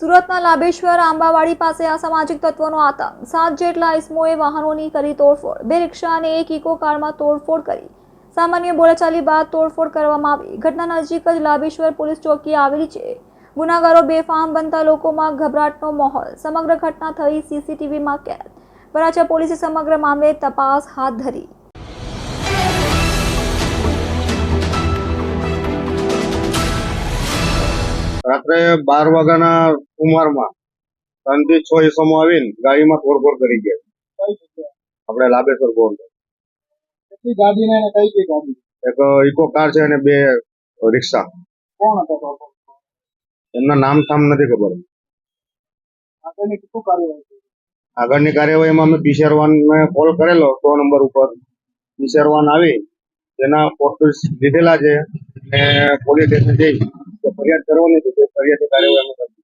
સુરતના લાભેશ્વર આંબાવાડી પાસે અસામાજિક તત્વોનો આતંક. સાત જેટલા ઇસમોએ વાહનોની કરી તોડફોડ. બે રિક્ષા અને એક ઇકો કારમાં તોડફોડ કરી. સામાન્ય બોલાચાલી બાદ તોડફોડ કરવામાં આવી. ઘટના નજીક જ લાભેશ્વર પોલીસ ચોકી આવેલી છે. ગુનાગારો બેફામ બનતા લોકોમાં ગભરાટનો માહોલ. સમગ્ર ઘટના થઈ સીસીટીવીમાં કેદ. વરાછા પોલીસે સમગ્ર મામલે તપાસ હાથ ધરી. રાત્રે બાર વાગ્યાના સુમારમાં ત્રણથી છ ઈસમો આવીને ગાડીમાં તોડફોડ કરી ગયા. આપણે લાભેશ્વર કઈ કઈ ગાડી? એક ઇકો કાર છે અને બે રિક્ષા. કોણ હતા એમના નામ થામ નથી ખબર. આગળની કાર્યવાહીમાં અમે પીસીઆર વાનને કોલ કરેલો સો નંબર ઉપર. પીસીઆર વાન આવી તેના ફોટોસ લીધેલા છે ને પોલીસ સ્ટેશન જઈ ફરિયાદ કરવાની છે તે ફરિયાદ કાર્યવાહી.